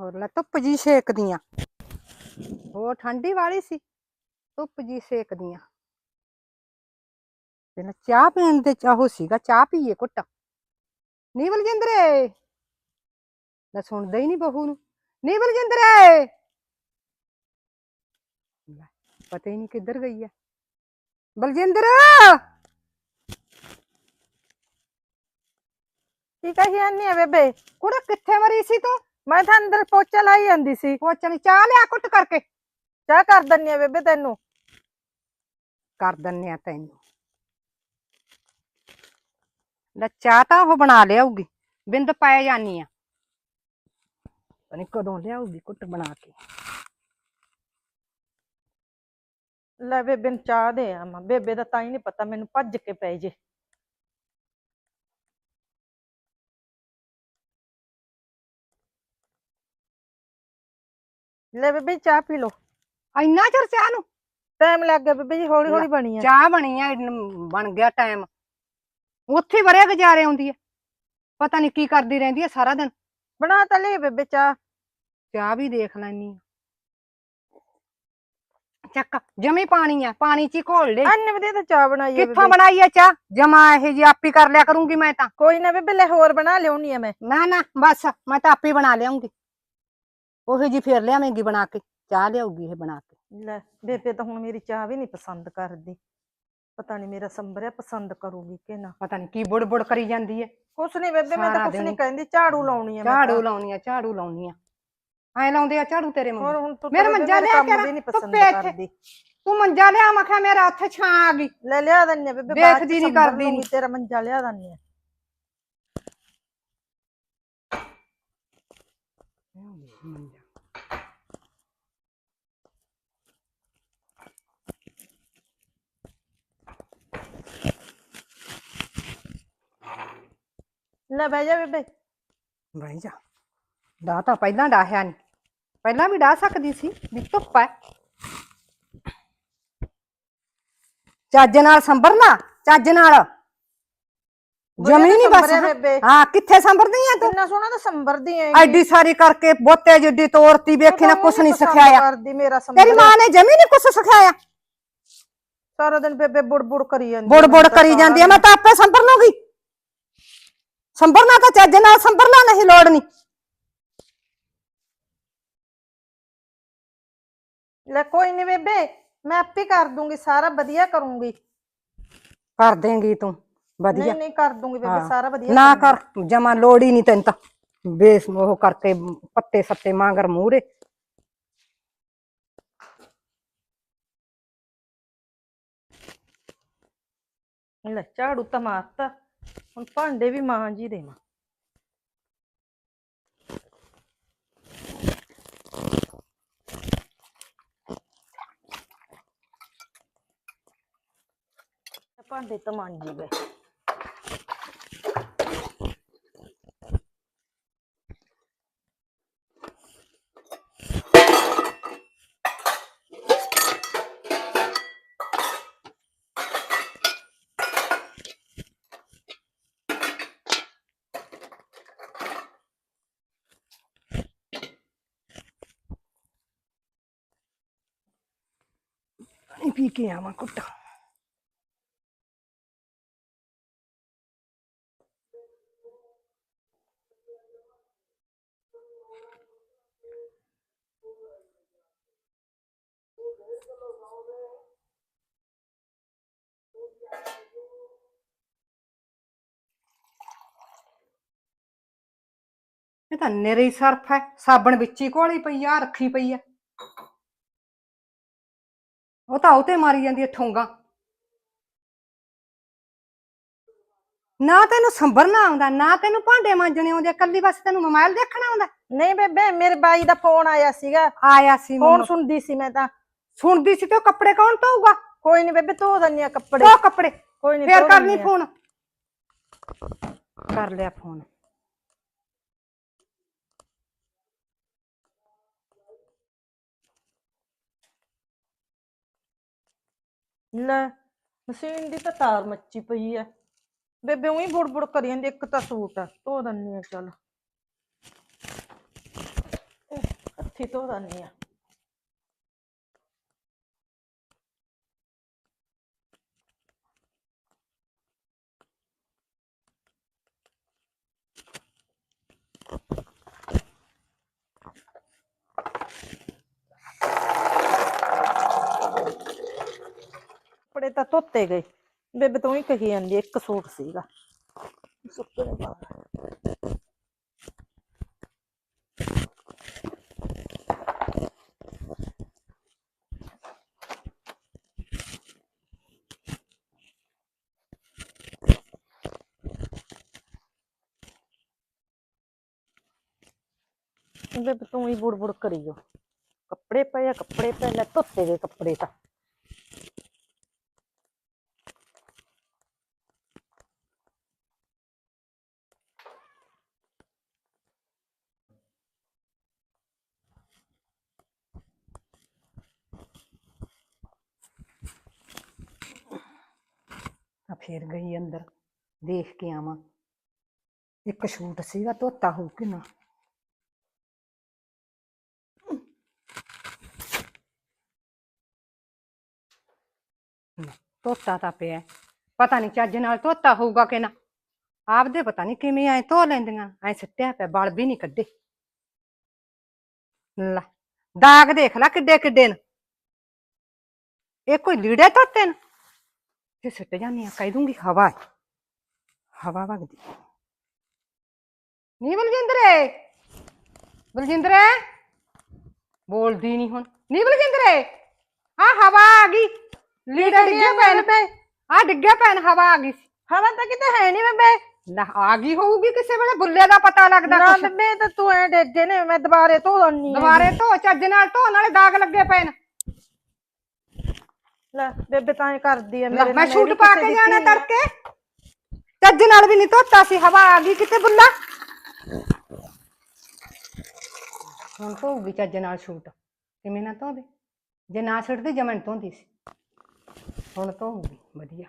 ਹੋਰ ਲੈ ਧੁੱਪ ਜੀ ਸੇਕਦੀਆਂ। ਉਹ ਠੰਡੀ ਵਾਲੀ ਸੀ, ਧੁੱਪ ਜੀ ਸੇਕਦੀਆਂ। ਤੇ ਨਾ ਚਾਹ ਪੀਣ ਦੇ ਚਾਹੋ ਸੀਗਾ, ਚਾਹ ਪੀਏ ਘੁੱਟ। ਨੀ ਬਲਜਿੰਦਰੇ! ਲੈ ਸੁਣਦਾ ਹੀ ਨਹੀਂ ਬਹੂ ਨੂੰ। ਨੀ ਬਲਜਿੰਦਰੇ! ਪਤਾ ਹੀ ਨਹੀਂ ਕਿੱਧਰ ਗਈ ਹੈ ਬਲਜਿੰਦਰ! ਕੀ ਕਹੀ ਜਾਂਦੀ ਆ ਬੇਬੇ? ਕੁੜਾ ਕਿੱਥੇ ਮਰੀ ਸੀ ਤੂੰ? ਮੈਂ ਤਾਂ ਅੰਦਰ ਪੋਚਾ ਲਾਈ ਜਾਂਦੀ ਸੀ ਉਹ ਚਲੀ ਚਾਹ ਲਿਆ ਕੁੱਟ ਕਰਕੇ। ਚਾਹ ਕਰ ਦਿੰਨੀ ਆ ਬੇਬੇ ਤੈਨੂੰ। ਕਰ ਦਿੰਨੇ ਆ ਤੈਨੂੰ। ਲੈ ਚਾਹ ਤਾਂ ਉਹ ਬਣਾ ਲਿਆਊਗੀ, ਬਿੰਦ ਪਾਏ ਜਾਨੀ ਆ। ਪਤਾ ਨੀ ਕਦੋਂ ਲਿਆਊਗੀ ਕੁੱਟ ਬਣਾ ਕੇ। ਲੈ ਬੇਬੇ ਨੂੰ ਚਾਹ ਦੇ ਆ ਮੈਂ ਬੇਬੇ ਦਾ ਤਾਂ ਹੀ ਨਹੀਂ ਪਤਾ ਮੈਨੂੰ ਭੱਜ ਕੇ ਪੈ ਜੇ। ਲੈ ਬੇਬੇ ਚਾਹ ਪੀ ਲੋ ਇੰਨਾ ਚਿਰ ਚਾਹ ਨੂੰ? ਟਾਈਮ ਲੱਗ ਗਿਆ ਬੇਬੇ ਜੀ ਹੌਲੀ ਹੌਲੀ ਬਣੀ ਆ। ਚਾਹ ਬਣੀ ਆ ਬਣ ਗਿਆ ਟਾਈਮ। ਉੱਥੇ ਵਰਿਆ ਗੁਜ਼ਾਰੇ ਆਉਂਦੀ ਆ। ਪਤਾ ਨਹੀਂ ਕੀ ਕਰਦੀ ਰਹਿੰਦੀ ਆ ਸਾਰਾ ਦਿਨ। ਬਣਾ ਤਾਂ ਲਈ ਬੇਬੇ ਚਾਹ। ਚਾਹ ਵੀ ਦੇਖ ਲੈਣੀ ਚੱਕ ਜਮੀ ਪਾਣੀ ਆ ਪਾਣੀ ਚ ਹੀ ਘੋਲ ਲੈ ਅੰਨ ਵਧੀਆ ਤਾਂ ਚਾਹ ਬਣਾਈ ਆ ਕਿੱਥੋਂ ਬੇਬੇ ਬਣਾਈ ਆ ਚਾਹ? ਜਮਾ ਇਹ ਜੀ ਆਪੀ ਕਰ ਲਿਆ ਕਰੂੰਗੀ ਮੈਂ ਤਾਂ। ਕੋਈ ਨਾ ਬੇਬੇ ਲੈ ਹੋਰ ਬਣਾ ਲਿਆਉਣੀ ਆ ਮੈਂ। ਨਾ ਨਾ ਬਸ ਮੈਂ ਤਾਂ ਆਪੇ ਬਣਾ ਲਿਆਉਂਗੀ। ਉਹੀ ਜੀ ਫੇਰ ਲਿਆਵੇਂਗੀ ਬਣਾ ਕੇ ਚਾਹ ਲਿਆਉਗੀ ਇਹ ਬਣਾ ਕੇ। ਲੈ ਬੇਬੇ ਤਾਂ ਹੁਣ ਮੇਰੀ ਚਾਹ ਵੀ ਨਹੀਂ ਪਸੰਦ ਕਰਦੀ। ਪਤਾ ਨਹੀਂ ਮੇਰਾ ਸੰਭਰਿਆ ਪਸੰਦ ਕਰੂਗੀ ਕਿ ਨਾ। ਪਤਾ ਨਹੀਂ ਕੀ ਬੁੜ-ਬੁੜ ਕਰੀ ਜਾਂਦੀ ਹੈ ਕੁਛ ਨਹੀਂ ਬੇਬੇ ਮੈਂ ਸਾਰਾ ਤਾਂ ਕੁਛ ਦਿਨ ਨਹੀਂ ਕਹਿੰਦੀ ਝਾੜੂ ਲਾਉਣੀ ਆ ਮੈਂ ਝਾੜੂ ਤਾਂ। ਲਾਉਣੀ ਆ ਝਾੜੂ ਲਾਉਣੀ ਆ। ਐ ਲਾਉਂਦੇ ਆ ਝਾੜੂ ਤੇਰੇ ਹੋਰ ਹੁਣ ਤੂੰ ਮੇਰਾ ਮੰਜਾ ਲਿਆ ਕੇ ਨਹੀਂ ਪਸੰਦ ਧੁੱਪੇ ਇੱਥੇ। ਕਰਦੀ। ਤੂੰ ਮੰਜਾ ਲਿਆ ਮੈਂ ਕਿਹਾ ਮੇਰਾ ਉੱਥੇ ਛਾਂ ਆ ਗਈ। ਲੈ ਲਿਆ ਦੰਨੇ ਬੇਬੇ ਬਾਅਦ ਚ ਵੇਖਦੀ ਨੀ, ਸੰਭਰ ਕਰਦੀ ਲੂੰਗੀ। ਤੇਰਾ ਮੰਜਾ ਲਿਆ ਦੰਨੇ ਲੈ ਬਹਿ ਜਾ ਬੇਬੇ। ਬਹਿ ਜਾ। ਦਾ ਤਾਂ ਪਹਿਲਾਂ ਡਾਹਿਆ ਨਹੀਂ ਪਹਿਲਾਂ ਵੀ ਡਾਹ ਸਕਦੀ ਸੀ ਵੀ ਧੁੱਪ ਹੈ ਚੱਜ ਨਾਲ ਸੰਭਰ ਲਾ ਚੱਜ ਨਾਲ। ਜਮੀ ਨਹੀਂ ਬਸ ਸੰਭਰਿਆ ਬੇਬੇ। ਹਾਂ ਕਿੱਥੇ ਸੰਭਰਦੀ ਆ ਤੂੰ? ਕਿੰਨਾ ਸੋਹਣਾ ਤਾਂ ਸੰਭਰਦੀ ਐ ਐਡੀ ਸਾਰੀ ਕਰਕੇ ਬੋਤੇ ਜਿੱਡੀ ਤੋਰਤੀ ਵੇਖੀ ਨਾ ਕੁਛ ਨਹੀਂ ਸਿਖਾਇਆ। ਕਰਦੀ ਮੇਰਾ ਤੇਰੀ ਸੰਭਰ ਮਾਂ ਨੇ ਜਮੀ ਨਹੀਂ ਕੁਛ ਸਿਖਾਇਆ। ਸਾਰਾ ਦਿਨ ਬੇਬੇ ਬੁੜ-ਬੁੜ ਕਰੀ ਜਾਂਦੀ ਬੁੜ ਆ, ਬੁੜ ਮੈਨੂੰ ਤਾਂ ਕਰੀ ਜਾਂਦੀ ਆ ਸਾਰਾ ਮੈਂ ਤਾਂ ਆਪੇ ਸੰਭਰ ਲੂੰਗੀ ਸੰਭਰਨਾ ਤਾਂ ਚੱਜ ਨਾਲ ਸੰਭਰ ਲਾ ਨਹੀਂ ਲੋੜ ਨਹੀਂ। ਲੈ ਕੋਈ ਨਹੀਂ ਬੇਬੇ ਮੈਂ ਆਪੇ ਕਰ ਦੂੰਗੀ ਸਾਰਾ ਵਧੀਆ ਕਰੂੰਗੀ। ਕਰ ਦੇਂਗੀ ਤੂੰ। ਵਧੀਆ। ਨਹੀਂ ਨਹੀਂ ਕਰ ਦੂੰਗੀ ਬੇਬੇ ਹਾਂ। ਸਾਰਾ ਵਧੀਆ ਨਾ ਕਰੂੰਗੀ। ਕਰ ਜਮਾ ਲੋੜ ਹੀ ਨਹੀਂ ਤੈਨੂੰ ਤਾਂ। ਬੇਸ ਉਹ ਕਰਕੇ ਪੱਤੇ ਸੱਤੇ ਮਾਂਗਰ ਮੂਹਰੇ। ਲੈ ਝਾੜੂ ਤਾਂ ਮਾਰਤਾ। ਹੁਣ ਭਾਂਡੇ ਵੀ ਮਾਂ ਜੀ ਦੇਵਾਂ। ਭਾਂਡੇ ਤਾਂ ਮਾਂਜੀ ਗਏ ਪਾਣੀ ਪੀ ਕੇ ਆਵਾਂ ਕੁੱਟਾ। ਇਹ ਤਾਂ ਨਿਰੀ ਸਰਫ ਹੈ, ਸਾਬਣ ਵਿੱਚ ਹੀ ਘੋਲੀ ਪਈ ਆ, ਰੱਖੀ ਪਈ ਆ। ਉਹ ਤਾਂ ਉਤੇ ਮਾਰੀ ਜਾਂਦੀ ਹੈ ਠੋਂਗਾ। ਨਾ ਤੈਨੂੰ ਸੰਭਰਨਾ ਆਉਂਦਾ ਨਾ ਤੈਨੂੰ ਭਾਂਡੇ ਮਾਂਜਣੇ ਆਉਂਦੇ ਕੱਲੀ ਬਸ ਤੈਨੂੰ ਮੋਬਾਈਲ ਦੇਖਣਾ ਆਉਂਦਾ। ਨਹੀਂ ਬੇਬੇ ਮੇਰੇ ਬਾਈ ਦਾ ਫੋਨ ਆਇਆ ਸੀਗਾ। ਆਇਆ ਸੀ ਫੋਨ ਮੈਨੂੰ। ਸੁਣਦੀ ਸੀ ਮੈਂ ਤਾਂ। ਸੁਣਦੀ ਸੀ ਤੇ ਉਹ ਕੱਪੜੇ ਕੌਣ ਧੋਊਗਾ? ਕੋਈ ਨਹੀਂ ਬੇਬੇ ਧੋ ਦਿੰਨੀ ਆ ਕੱਪੜੇ। ਧੋ ਕੱਪੜੇ। ਕੋਈ ਨਹੀਂ ਫੇਰ ਕਰਨੀ ਫੋਨ। ਕਰ ਲਿਆ ਫੋਨ। ਲੈ, ਮਸ਼ੀਨ ਦੀ ਤਾਂ ਤਾਰ ਮੱਚੀ ਪਈ ਐ। ਬੇਬੇ ਉਹੀ ਬੁੜ ਬੁੜ ਕਰੀ ਜਾਂਦੀ, ਇੱਕ ਤਾਂ ਸੂਟ ਆ ਧੋ ਦਿੰਨੀ ਆ, ਚੱਲ। ਹੱਥੀ ਧੋ ਦਿੰਦੀ ਆ। ਕੱਪੜੇ ਤਾਂ ਧੋਤੇ ਗਏ। ਬੇਬੇ ਤੂੰ ਹੀ ਕਹੀ ਜਾਂਦੀ ਆ, ਇੱਕ ਸੂਟ ਸੀਗਾ। ਸੁੱਕਣੇ ਪਾ ਬੇਬੇ ਤੂੰ ਹੀ ਬੁੜ ਬੁੜ ਕਰੀ ਜੋ ਕੱਪੜੇ ਪਏ ਆ ਕੱਪੜੇ ਪਏ ਲੈ ਧੋਤੇ ਗਏ ਕੱਪੜੇ ਤਾਂ। ਫੇਰ ਗਈ ਅੰਦਰ, ਦੇਖ ਕੇ ਆਵਾਂ। ਇੱਕ ਛੂਟ ਸੀਗਾ, ਧੋਤਾ ਹੋਊ ਕਿ ਨਾ। ਧੋਤਾ ਤਾਂ ਪਿਆ। ਪਤਾ ਨਹੀਂ ਚੱਜ ਨਾਲ ਧੋਤਾ ਹੋਊਗਾ ਕਿ ਨਾ। ਆਪਦੇ ਪਤਾ ਨਹੀਂ ਕਿਵੇਂ ਐ ਧੋ ਲੈਂਦੀਆਂ, ਐ ਸਿੱਟਿਆ ਪਿਆ, ਬਲ ਵੀ ਨਹੀਂ ਕੱਢੇ। ਲੈ, ਦਾਗ ਦੇਖ ਲੈ ਕਿੱਡੇ ਕਿੱਡੇ ਨੇ। ਇਹ ਕੋਈ ਲੀੜੇ ਧੋਤੇ ਨੇ? ਤੇ ਸਿੱਟ ਜਾਂਦੀ ਆ ਕਹਿ ਦੂੰਗੀ ਹਵਾ ਹੈ। ਹਵਾ ਵਗਦੀ ਨੀ ਬਲਜਿੰਦਰੇ ਬਲਜਿੰਦਰੇ ਬੋਲਦੀ ਨਹੀਂ ਹੁਣ ਨੀ ਬਲਜਿੰਦਰੇ ਆ ਹਵਾ ਆ ਗਈ ਲੀੜੇ ਡਿੱਗੇ ਪੈਣ ਤੇ ਆ ਡਿੱਗੇ ਪੈਣ ਹਵਾ ਆ ਗਈ ਸੀ। ਹਵਾ ਤਾਂ ਕਿਤੇ ਹੈ ਨਹੀਂ ਬੇਬੇ। ਲੈ ਆ ਗਈ ਹੋਊਗੀ ਕਿਸੇ ਵੇਲੇ ਬੁੱਲੇ ਦਾ ਪਤਾ ਲੱਗਦਾ ਨਾ ਕੁਛ। ਬੇਬੇ ਤਾਂ ਤੂੰ ਐ ਡੇਗੇ ਨੇ ਮੈਂ ਦੁਬਾਰੇ ਧੋ ਦਣੀ ਦੁਬਾਰੇ ਧੋ ਚੱਜ ਨਾਲ ਧੋ ਨਾਲੇ ਦਾਗ ਲੱਗੇ ਨੇ। ਲੈ ਬੇਬੇ ਤਾਂ ਕਰਦੀ ਲੈ, ਮੇਰੇ ਮੈਂ ਨਾਲ, ਵੀ ਪਾ ਕਿਸੇ ਕੇ ਦੀ ਜਾਣਾ ਧੀ ਆ। ਤੜਕੇ। ਚੱਜ ਨਾਲ ਵੀ ਨਹੀਂ ਧੋਤਾ ਸੀ ਹਵਾ ਆ ਗਈ ਕਿਤੇ ਬੁੱਲਾ। ਹੁਣ ਧੋਊਗੀ ਚੱਜ ਨਾਲ ਛੂਟ ਕਿਵੇਂ ਨਾ ਧੋਦੇ ਜੇ ਨਾ ਛੱਡਦੀ ਜਮਨ ਧੋਂਦੀ ਸੀ। ਹੁਣ ਧੋਊਗੀ ਵਧੀਆ।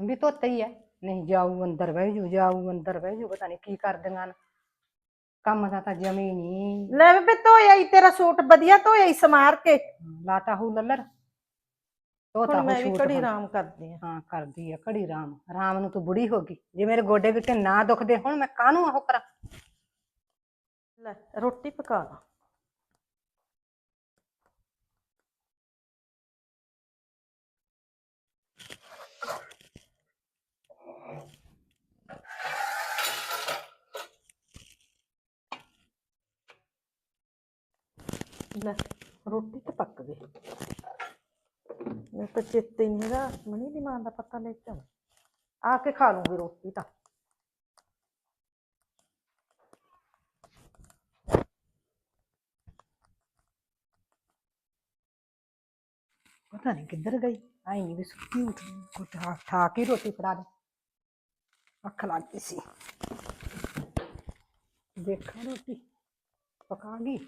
ਵੀ ਧੋਤਾ ਹੀ ਹੈ ਨਹੀਂ ਜਾਊ ਅੰਦਰ ਬਹਿ ਜੂ ਜਾਊ ਅੰਦਰ ਬਹਿ ਜੂ ਪਤਾ ਨਹੀਂ ਕੀ ਕਰਦੀਆਂ ਨੇ। ਕੰਮ ਦਾ ਤਾਂ ਜਮੀ ਨਹੀਂ। ਲੈ ਬੇਬੇ ਧੋਇਆ ਈ ਤੇਰਾ ਸੂਟ ਵਧੀਆ ਧੋਇਆ ਈ ਸਮਾਰ ਕੇ। ਲਾਤਾ ਹੂ ਲੱਲਰ। ਧੋਤਾ ਹੁਣ ਹੂ ਮੈਂ ਵੀ ਘੜੀ। ਆਰਾਮ ਕਰਦੀ ਆ ਹਾਂ ਕਰਦੀ ਆ ਘੜੀ ਰਾਮ ਰਾਮ ਨੂੰ ਤੂੰ ਬੁੜੀ ਹੋ ਗਈ। ਜੇ ਮੇਰੇ ਗੋਡੇ ਗਿੱਟੇ ਨਾ ਦੁਖਦੇ ਹੁਣ ਮੈਂ ਕਾਹਨੂੰ ਉਹ ਕਰਾਂ? ਲੈ ਰੋਟੀ ਪਕਾ ਲਾ। ਲੈ ਰੋਟੀ ਤਾਂ ਪੱਕ ਗਈ। ਮੈਂ ਤਾਂ ਚੇਤੇ ਨਹੀਂ ਹੈਗਾ ਮਣੀ ਦੀ ਮਾਂ ਦਾ ਪਤਾ ਲੈ ਕੇ ਆ ਕੇ ਖਾ ਲੂੰਗੀ ਰੋਟੀ ਤਾਂ। ਪਤਾ ਨਹੀਂ ਕਿੱਧਰ ਗਈ, ਆਈ ਨਹੀਂ ਵੀ ਸੁੱਤੀ ਉੱਠ ਕੋ ਠਾ ਕੇ ਰੋਟੀ ਫੜਾ ਦੇ। ਅੱਖ ਲੱਗ ਗਈ ਸੀ। ਦੇਖਾਂ ਰੋਟੀ ਪਕਾ ਗਈ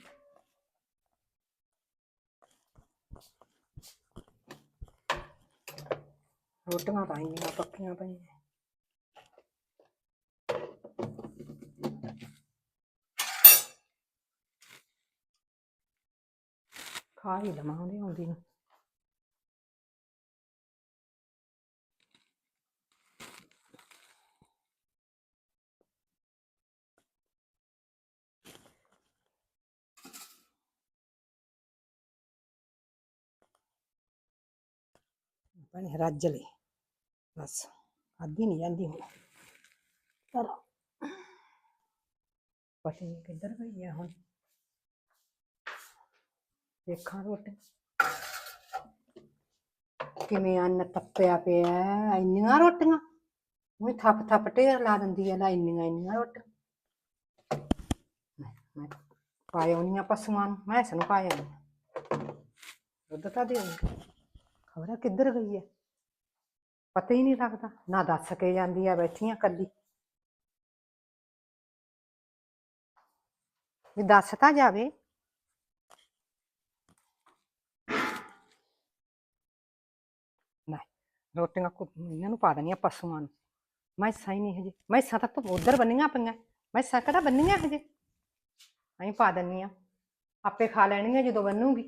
ਰੋਟੀਆਂ ਤਾਂ ਆਈਆਂ ਪੱਕੀਆਂ ਪਈਆਂ। ਖਾ ਹੀ ਲਵਾਂ ਉਹਦੀ ਆਉਂਦੀ ਨੂੰ। ਪਾਣੀ ਰੱਜ ਲਈ ਬਸ ਅੱਧੀ ਨਹੀਂ ਜਾਂਦੀ ਹੁਣ। ਪਰ ਪਤਾ ਨਹੀਂ ਕਿੱਧਰ ਗਈ ਹੈ ਹੁਣ। ਦੇਖਾਂ ਰੋਟੀ। ਕਿਵੇਂ ਅੰਨ ਤੱਪਿਆ ਪਿਆ ਇੰਨੀਆਂ ਰੋਟੀਆਂ। ਉਹ ਥੱਪ ਥੱਪ ਢੇਰ ਲਾ ਦਿੰਦੀ ਹੈ ਲੈ ਇੰਨੀਆਂ ਇੰਨੀਆਂ ਰੋਟੀਆਂ। ਮੈਂ- ਮੈਂ ਪਾਇਆ ਉਹਨੀਆਂ ਪਸ਼ੂਆਂ ਨੂੰ, ਮੈਂ ਇਸ ਨੂੰ ਪਾਇਆ ਨਹੀਂ ਦੁੱਧ ਤਾਂ ਦੇ ਖਬਰ ਕਿੱਧਰ ਗਈ ਹੈ ਪਤਾ ਹੀ ਨਹੀਂ ਲੱਗਦਾ। ਨਾ ਦੱਸ ਕੇ ਜਾਂਦੀ ਆ ਬੈਠੀਆਂ ਕੱਲੀ ਵੀ ਦੱਸ ਤਾਂ ਜਾਵੇ। ਲੈ, ਰੋਟੀਆਂ ਕੋ ਇਹਨਾਂ ਨੂੰ ਪਾ ਦੇਣੀਆਂ ਪਸ਼ੂਆਂ ਨੂੰ। ਮੈਸਾਂ ਹੀ ਨਹੀਂ ਹਜੇ। ਮੈਂ ਮੈਸਾਂ ਤਾਂ ਉਧਰ ਬੰਨੀਆਂ ਪਈਆਂ। ਮੈਂ ਮੈਸਾਂ ਕਿਹੜਾ ਬੰਨੀਆਂ ਹਜੇ? ਅਸੀਂ ਪਾ ਦਿੰਨੀ ਆ। ਆਪੇ ਖਾ ਲੈਣਗੇ ਜਦੋਂ ਬੰਨੂਗੀ।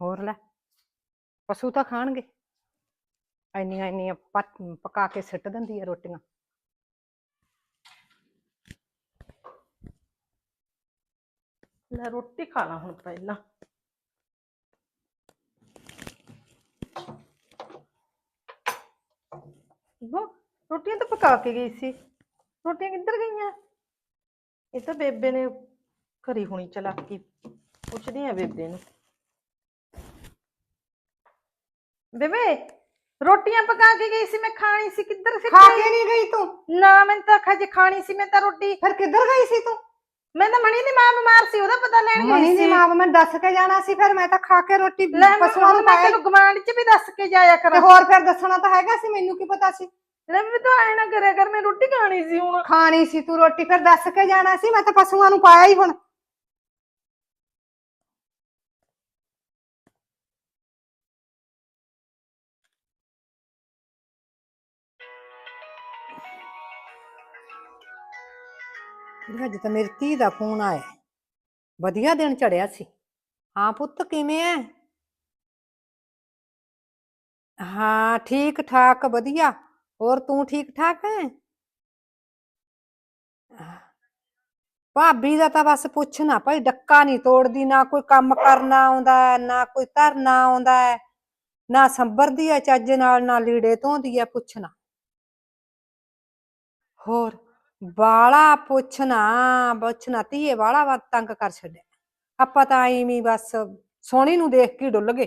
ਹੋਰ ਲੈ ਪਸ਼ੂ ਤਾਂ ਖਾਣਗੇ। ਇੰਨੀਆਂ ਇੰਨੀਆਂ ਪੱਕ- ਪਕਾ ਕੇ ਸਿੱਟ ਦਿੰਦੀ ਆ ਰੋਟੀਆਂ। ਲੈ ਰੋਟੀ ਖਾ ਲਾ ਹੁਣ ਪਹਿਲਾਂ। ਉਹ ਰੋਟੀਆਂ ਤਾਂ ਪਕਾ ਕੇ ਗਈ ਸੀ। ਰੋਟੀਆਂ ਕਿੱਧਰ ਗਈਆਂ? ਇਹ ਤਾਂ ਬੇਬੇ ਨੇ ਕਰੀ ਹੋਣੀ ਚਲਾਕੀ। ਪੁੱਛਦੀ ਆ ਬੇਬੇ ਨੂੰ। ਬੇਬੇ ਰੋਟੀਆਂ ਪਕਾ ਕੇ ਗਈ ਸੀ ਮੈਂ ਖਾਣੀ ਸੀ ਕਿੱਧਰ ਸੀ ਖਾ ਕੇ ਨਹੀਂ ਗਈ ਤੂੰ? ਨਾ ਮੈਂ ਤਾਂ ਖਾ ਜੇ ਖਾਣੀ ਸੀ ਮੈਂ ਤਾਂ ਰੋਟੀ। ਫਿਰ ਕਿੱਧਰ ਗਈ ਸੀ ਤੂੰ? ਮੈਂ ਤਾਂ ਮਣੀ ਦੀ ਮਾਂ ਬਿਮਾਰ ਸੀ ਉਹਦਾ ਪਤਾ ਲੈਣ ਮਣੀ ਗਈ ਦੀ ਸੀ। ਮਾਂ ਮੈਂ ਦੱਸ ਕੇ ਜਾਣਾ ਸੀ ਫਿਰ ਮੈਂ ਤਾਂ ਖਾ ਕੇ ਰੋਟੀ ਪਸ਼ੂਆਂ ਨੂੰ ਮੈਂ ਤੈਨੂੰ ਗਵਾਂਢ ਚ ਵੀ ਦੱਸ ਕੇ ਜਾਇਆ ਤੇ ਕਰਾਂ। ਹੋਰ ਫਿਰ ਦੱਸਣਾ ਤਾਂ ਹੈਗਾ ਸੀ ਮੈਨੂੰ ਕੀ ਪਤਾ ਸੀ? ਵੀ ਤੂੰ ਐ ਨਾ ਕਰਿਆ ਕਰ ਮੈਂ ਰੋਟੀ ਖਾਣੀ ਸੀ ਹੁਣ। ਖਾਣੀ ਸੀ ਤੂੰ ਰੋਟੀ ਫਿਰ ਦੱਸ ਕੇ ਜਾਣਾ ਸੀ ਮੈਂ ਤਾਂ ਪਸ਼ੂਆਂ ਨੂੰ ਪਾਇਆ ਹੀ ਹੁਣ। ਵੀ ਅੱਜ ਤਾਂ ਮੇਰੀ ਧੀ ਦਾ ਫੋਨ ਆਇਆ। ਵਧੀਆ ਦਿਨ ਚੜਿਆ ਸੀ। ਹਾਂ ਪੁੱਤ, ਕਿਵੇਂ ਐ? ਹਾਂ ਠੀਕ ਠਾਕ ਵਧੀਆ। ਹੋਰ ਤੂੰ ਠੀਕ ਠਾਕ ਹੈ ਭਾਬੀ ਦਾ ਤਾਂ ਬਸ ਪੁੱਛ ਨਾ ਭਾਈ, ਡੱਕਾ ਨਹੀਂ ਤੋੜਦੀ, ਨਾ ਕੋਈ ਕੰਮ ਕਰਨਾ ਆਉਂਦਾ, ਨਾ ਕੋਈ ਧਰਨਾ ਆਉਂਦਾ, ਨਾ ਸੰਭਰਦੀ ਹੈ ਚੱਜ ਨਾਲ, ਨਾ ਲੀੜੇ ਧੋਂਦੀ ਹੈ ਪੁੱਛਣਾ। ਹੋਰ ਬਾਲਾ ਪੁੱਛਣਾ ਪੁੱਛਣਾ, ਧੀਏ ਬਾਲਾ ਵਾ ਤੰਗ ਕਰ ਛੱਡਿਆ। ਆਪਾਂ ਤਾਂ ਐਵੇਂ ਹੀ ਬਸ ਸੋਹਣੀ ਨੂੰ ਦੇਖ ਕੇ ਹੀ ਡੁੱਲ ਗਏ।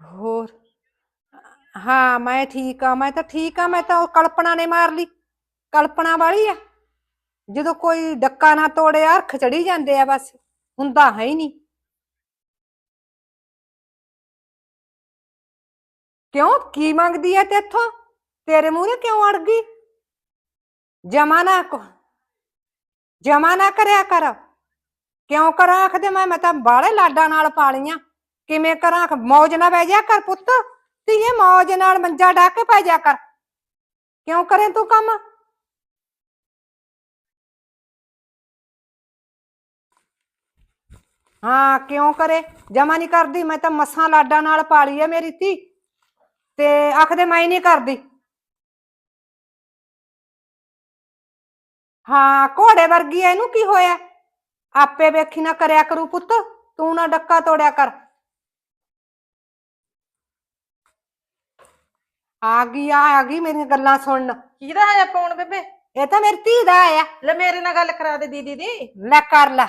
ਹੋਰ, ਹਾਂ, ਮੈਂ ਠੀਕ ਆ, ਮੈਂ ਤਾਂ ਠੀਕ ਆ, ਮੈਂ ਤਾਂ ਉਹ ਕਲਪਨਾ ਨੇ ਮਾਰ ਲਈ। ਕਲਪਨਾ ਵਾਲੀ ਆ। ਜਦੋਂ ਕੋਈ ਡੱਕਾ ਨਾ ਤੋੜੇ, ਅਰਖ ਚੜੀ ਜਾਂਦੇ ਆ ਬਸ, ਹੁੰਦਾ ਹੈ ਹੀ ਨਹੀਂ। ਕਿਉਂ? ਕੀ ਮੰਗਦੀ ਐ ਤੇਥੋਂ? ਤੇਰੇ ਮੂਹਰੇ ਕਿਉਂ ਅੜ ਗਈ? ਜਮਾ ਨਾ ਕੋ, ਜਮਾ ਨਾ ਕਰਿਆ ਕਰ। ਕਿਉਂ ਕਰਾਂ? ਆਖਦੇ ਮੈਂ ਮੈਂ ਤਾਂ ਬਾਹਲੇ ਲਾਡਾਂ ਨਾਲ ਪਾਲੀਆਂ। ਕਿਵੇਂ ਕਰਾਂ? ਮੌਜ ਨਾ ਬਹਿ ਜਾ ਕਰ ਪੁੱਤ। ਧੀਏ, ਮੌਜ ਨਾਲ ਮੰਜਾ ਢਾ ਕੇ ਪੈ ਜਾ ਕਰ। ਕਿਉਂ ਕਰੇ ਤੂੰ ਕੰਮ? ਹਾਂ, ਕਿਉਂ ਕਰੇ? ਜਮਾ ਨਹੀਂ ਕਰਦੀ। ਮੈਂ ਤਾਂ ਮਸਾਂ ਲਾਡਾਂ ਨਾਲ ਪਾਲੀ ਐ ਮੇਰੀ ਧੀ। ਤੇ ਆਖਦੇ ਮੈਂ ਹੀ ਨਹੀਂ ਕਰਦੀ। ਹਾਂ ਘੋੜੇ ਵਰਗੀ ਐ ਇਹਨੂੰ ਕੀ ਹੋਇਆ? ਆਪੇ ਵੇਖੀ ਨਾ ਕਰਿਆ ਕਰੂ ਪੁੱਤ ਤੂੰ ਨਾ ਡੱਕਾ ਤੋੜਿਆ ਕਰ। ਆ ਗਈ ਆ ਆ ਗਈ ਮੇਰੀਆਂ ਗੱਲਾਂ ਸੁਣਨ। ਕਿਹਦਾ ਆਇਆ ਫੋਨ ਬੇਬੇ? ਇਹ ਤਾਂ ਮੇਰੀ ਧੀ ਦਾ ਆਇਆ। ਲੈ ਮੇਰੇ ਨਾਲ ਗੱਲ ਕਰਾ ਦੇ ਦੀਦੀ ਦੀ। ਲੈ ਕਰ ਲੈ।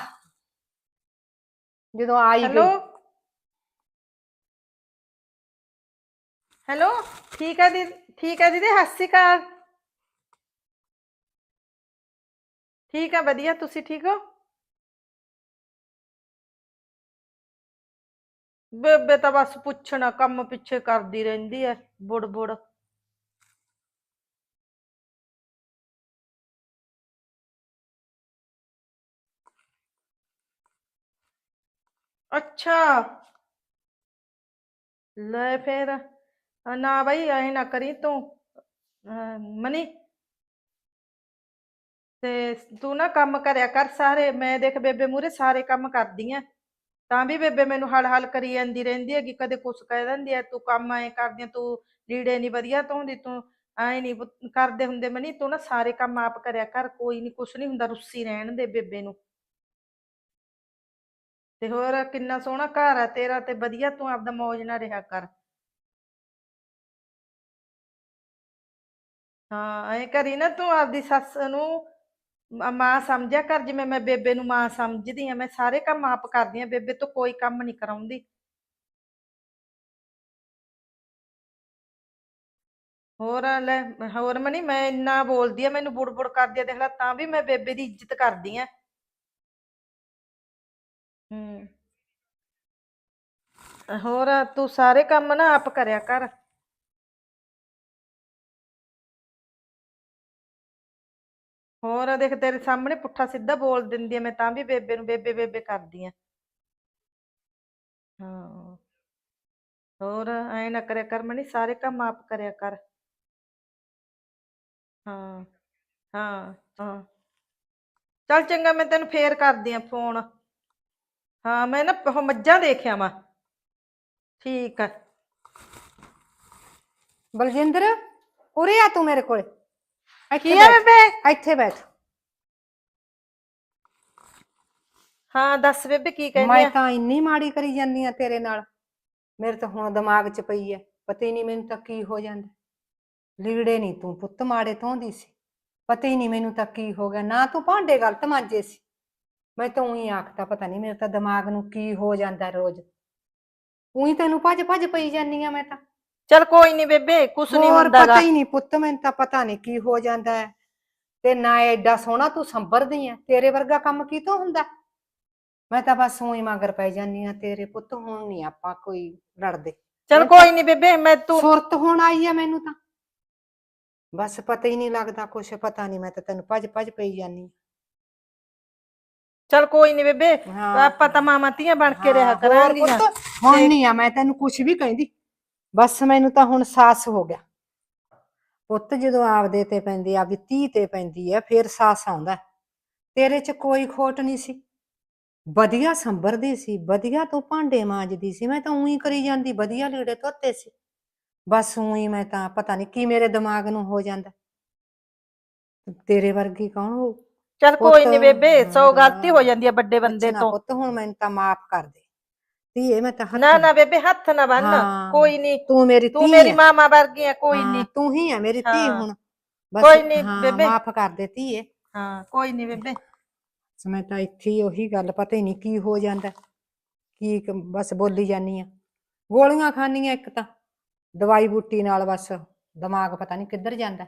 ਜਦੋਂ ਆਈ ਹੈਲੋ? ਗਈ। ਹੈਲੋ? ਠੀਕ ਹੈ ਦੀਦੀ ਠੀਕ ਹੈ ਦੀਦੀ ਸਤਿ ਸ਼੍ਰੀ ਅਕਾਲ। ਠੀਕ ਹੈ ਵਧੀਆ ਤੁਸੀਂ ਠੀਕ ਹੋ ਬੇਬੇ ਤਾਂ ਬਸ ਪੁੱਛਣਾ ਕੰਮ ਪਿੱਛੇ ਕਰਦੀ ਰਹਿੰਦੀ ਐ ਬੁੜ ਬੁੜ ਅੱਛਾ ਲੈ ਫੇਰ ਅ, ਨਾ ਬਈ ਐ ਨਾ ਕਰੀ ਤੂੰ ਅ, ਮਨੀ ਤੇ ਤੂੰ ਨਾ ਕੰਮ ਕਰਿਆ ਕਰ ਸਾਰੇ ਮੈਂ ਦੇਖ ਬੇਬੇ ਮੂਰੇ ਸਾਰੇ ਕੰਮ ਕਰਦੀ ਆ। ਤਾਂ ਵੀ ਬੇਬੇ ਮੈਨੂੰ ਹਲ ਹਲ ਕਰੀ ਜਾਂਦੀ ਰਹਿੰਦੀ ਹੈਗੀ ਕਦੇ ਕੁਛ ਕਹਿ ਦਿੰਦੀ ਐ ਤੂੰ ਕੰਮ ਐ ਕਰਦੀ ਆਂ, ਤੂੰ ਲੀੜੇ ਨਹੀਂ ਵਧੀਆ ਧੋਂਦੀ ਤੂੰ ਐ ਨਹੀਂ ਕਰਦੇ ਹੁੰਦੇ ਮਨੀ ਤੂੰ ਨਾ ਸਾਰੇ ਕੰਮ ਆਪ ਕਰਿਆ ਕਰ ਕੋਈ ਨਹੀਂ ਕੁਛ ਨਹੀਂ ਹੁੰਦਾ ਰੁੱਸੀ ਰਹਿਣ ਦੇ ਬੇਬੇ ਨੂੰ। ਤੇ ਹੋਰ ਕਿੰਨਾ ਸੋਹਣਾ ਘਰ ਆ ਤੇਰਾ ਤੇ ਵਧੀਆ ਤੂੰ ਆਪਦਾ ਮੌਜ ਨਾਲ ਰਿਹਾ ਕਰ। ਹਾਂ ਐ ਕਰੀ ਨਾ ਤੂੰ ਆਪਦੀ ਸੱਸ ਨੂੰ ਮ- ਮਾਂ ਸਮਝਿਆ ਕਰ, ਜਿਵੇਂ ਮੈਂ ਬੇਬੇ ਨੂੰ ਮਾਂ ਸਮਝਦੀ ਆ ਮੈਂ ਸਾਰੇ ਕੰਮ ਆਪ ਕਰਦੀ ਆ ਬੇਬੇ ਤੋਂ ਕੋਈ ਕੰਮ ਨਹੀਂ ਕਰਾਉਂਦੀ। ਹੋਰ ਲੈ, ਹੋਰ ਮਨੀ, ਮੈਂ ਇੰਨਾ ਬੋਲਦੀ ਆ ਮੈਨੂੰ ਬੁੜਬੁੜ ਕਰਦੀ ਆ ਦੇਖ ਲੈ, ਤਾਂ ਵੀ ਮੈਂ ਬੇਬੇ ਦੀ ਇੱਜ਼ਤ ਕਰਦੀ ਆ ਹੂੰ। ਹੋਰ ਤੂੰ ਸਾਰੇ ਕੰਮ ਨਾ ਆਪ ਕਰਿਆ ਕਰ। ਹੋਰ ਦੇਖ ਤੇਰੇ ਸਾਹਮਣੇ ਪੁੱਠਾ ਸਿੱਧਾ ਬੋਲ ਦਿੰਦੀ ਆ, ਮੈਂ ਤਾਂ ਵੀ ਬੇਬੇ ਨੂੰ ਬੇਬੇ ਬੇਬੇ ਕਰਦੀ ਆ। ਹਾਂ। ਹੋਰ ਐ ਨਾ ਕਰਿਆ ਕਰ ਮਨੀ, ਸਾਰੇ ਕੰਮ ਆਪ ਕਰਿਆ ਕਰ। ਹਾਂ ਹਾਂ ਹਾਂ। ਚੱਲ ਚੰਗਾ, ਮੈਂ ਤੈਨੂੰ ਫੇਰ ਕਰਦੀ ਆ ਫੋਨ। ਹਾਂ, ਮੈਂ ਨਾ ਉਹ ਮੱਝਾਂ ਦੇਖਿਆ ਵਾ। ਠੀਕ ਆ। ਬਲਜਿੰਦਰ, ਉਰੇ ਆ ਤੂੰ ਮੇਰੇ ਕੋਲੇ। ਇੱਥੇ ਕੀ ਆ ਬੈਠ, ਬੇਬੇ ਇੱਥੇ ਬੈਠ ਹਾਂ ਦੱਸ ਬੇਬੇ ਕੀ ਕਹਿੰਦੀ ਮੈਂ ਆ? ਤਾਂ ਇੰਨੀ ਮਾੜੀ ਕਰੀ ਜਾਂਦੀ ਆ ਤੇਰੇ ਨਾਲ। ਮੇਰੇ ਤਾਂ ਹੁਣ ਦਿਮਾਗ 'ਚ ਪਈ ਐ ਪਤਾ ਹੀ ਨਹੀਂ ਮੈਨੂੰ ਤਾਂ ਕੀ ਹੋ ਜਾਂਦਾ। ਲੀੜੇ ਨਹੀਂ ਤੂੰ ਪੁੱਤ ਮਾੜੇ ਧੋਂਦੀ ਸੀ। ਪਤਾ ਹੀ ਨਹੀਂ ਮੈਨੂੰ ਤਾਂ ਕੀ ਹੋ ਗਿਆ। ਨਾ ਤੂੰ ਭਾਂਡੇ ਗਲਤ ਮਾਂਜੇ ਸੀ। ਮੈਂ ਤਾਂ ਉਹੀ ਆਖਤਾ ਪਤਾ ਨਹੀਂ ਮੇਰੇ ਤਾਂ ਦਿਮਾਗ ਨੂੰ ਕੀ ਹੋ ਜਾਂਦਾ ਰੋਜ਼। ਉਹੀ ਤੈਨੂੰ ਭੱਜ ਭੱਜ ਪਈ ਜਾਂਦੀ ਆ ਮੈਂ ਤਾਂ। ਚੱਲ ਕੋਈ ਨਹੀਂ ਬੇਬੇ ਕੁਛ ਨਹੀਂ ਹੋਰ ਹੁੰਦਾ ਪਤਾ ਗਾ ਹੀ ਨਹੀਂ ਪੁੱਤ ਮੈਨੂੰ ਤਾਂ ਪਤਾ ਨਹੀਂ ਕੀ ਹੋ ਜਾਂਦਾ ਹੈ। ਤੇ ਨਾ ਐਡਾ ਸੋਹਣਾ ਤੂੰ ਸੰਭਰਦੀ ਆ ਤੇਰੇ ਵਰਗਾ ਕੰਮ ਕੀ ਤੋਂ ਹੁੰਦਾ? ਮੈਂ ਤਾਂ ਬਸ ਉਹੀ ਮਗਰ ਪੈ ਜਾਂਦੀ ਆ ਤੇਰੇ ਪੁੱਤ ਹੁਣ ਨਹੀਂ ਆਪਾਂ ਕੋਈ ਲੜਦੇ। ਚੱਲ ਕੋਈ ਨਹੀਂ ਬੇਬੇ ਮੈਂ ਤੂੰ ਸੁਰਤ ਹੁਣ ਆਈ ਆ ਮੈਨੂੰ ਤਾਂ। ਬਸ ਪਤਾ ਹੀ ਨਹੀਂ ਲੱਗਦਾ ਕੁਛ ਪਤਾ ਨਹੀਂ ਮੈਂ ਤਾਂ ਤੈਨੂੰ ਭੱਜ ਭੱਜ ਪਈ ਜਾਂਦੀ ਚੱਲ ਕੋਈ ਨਹੀਂ ਬੇਬੇ ਹਾਂ। ਆਪਾਂ ਤਾਂ ਮਾਮਾ ਧੀਆਂ ਬਣ ਕੇ ਰਿਹਾ ਹਾਂ, ਹੋਰ ਕਰਾਂਗੀਆਂ। ਪੁੱਤ, ਹੁਣ ਨਹੀਂ ਆ ਮੈਂ ਤੈਨੂੰ ਕੁਛ ਵੀ ਕਹਿੰਦੀ। ਬਸ ਮੈਨੂੰ ਤਾਂ ਹੁਣ ਸਾਸ ਹੋ ਗਿਆ। ਪੁੱਤ ਜਦੋਂ ਆਪਦੇ ਤੇ ਪੈਂਦੀ ਆ ਵੀ ਧੀ ਤੇ ਪੈਂਦੀ ਆ ਫੇਰ ਸਾਸ ਆਉਂਦਾ ਹੈ। ਤੇਰੇ 'ਚ ਕੋਈ ਖੋਟ ਨਹੀਂ ਸੀ। ਵਧੀਆ ਸੰਭਰਦੀ ਸੀ ਵਧੀਆ ਤੂੰ ਭਾਂਡੇ ਮਾਂਜਦੀ ਸੀ ਮੈਂ ਤਾਂ ਉਹੀ ਕਰੀ ਜਾਂਦੀ ਵਧੀਆ ਲੀੜੇ ਧੋਤੇ ਸੀ। ਬਸ ਉਹੀ ਮੈਂ ਤਾਂ ਪਤਾ ਨਹੀਂ ਕੀ ਮੇਰੇ ਦਿਮਾਗ ਨੂੰ ਹੋ ਜਾਂਦਾ। ਤੇਰੇ ਵਰਗੀ ਕੌਣ ਹੋਊ? ਚੱਲ ਕੋਈ ਨਹੀਂ ਪੁੱਤ, ਬੇਬੇ ਸੌ ਹਾਂ, ਗਲਤੀ ਹੋ ਜਾਂਦੀ ਆ ਵੱਡੇ ਬੰਦੇ ਤੋਂ। ਪੁੱਤ ਹੁਣ ਮੈਨੂੰ ਤਾਂ ਮਾਫ ਕਰ ਦੇ। ਧੀਏ ਮੈਂ ਤਾਂ ਹੱਥ ਨਾ ਨਾ ਬੇਬੇ ਹੱਥ ਨਾ ਬੰਨ। ਹਾਂ। ਕੋਈ ਨਹੀਂ ਤੂੰ ਮੇਰੀ ਤੂੰ ਧੀ ਮੇਰੀ ਹੈ। ਮਾਮਾ ਵਰਗੀ ਆ ਕੋਈ ਹਾਂ, ਨਹੀਂ ਤੂੰ ਹੀ ਹੈ ਮੇਰੀ ਧੀ ਹਾਂ। ਹੁਣ। ਬਸ ਕੋਈ ਨੀ, ਹਾਂ, ਬੇਬੇ। ਮਾਫ ਕਰ ਦੇ ਧੀਏ ਹਾਂ ਕੋਈ ਨਹੀਂ ਬੇਬੇ। ਮੈਂ ਤਾਂ ਇੱਥੇ ਹੀ ਉਹੀ ਗੱਲ ਪਤਾ ਹੀ ਨਹੀਂ ਕੀ ਹੋ ਜਾਂਦਾ। ਕੀ ਕ- ਬਸ ਬੋਲੀ ਜਾਨੀ ਆ। ਗੋਲੀਆਂ ਖਾਣੀਆਂ ਇੱਕ ਤਾਂ। ਦਵਾਈ ਬੂਟੀ ਨਾਲ ਬਸ ਦਿਮਾਗ ਪਤਾ ਨਹੀਂ ਕਿੱਧਰ ਜਾਂਦਾ।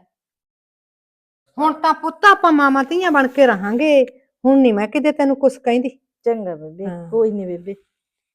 ਹੁਣ ਤਾਂ ਪੁੱਤ ਆਪਾਂ ਮਾਮਾ ਧੀਆਂ ਬਣ ਕੇ ਰਹਾਂਗੇ। ਹੁਣ ਨਹੀਂ ਮੈਂ ਕਿਤੇ ਤੈਨੂੰ ਕੁਛ ਕਹਿੰਦੀ। ਚੰਗਾ ਬੇਬੇ ਹਾਂ। ਕੋਈ ਨਹੀਂ ਬੇਬੇ।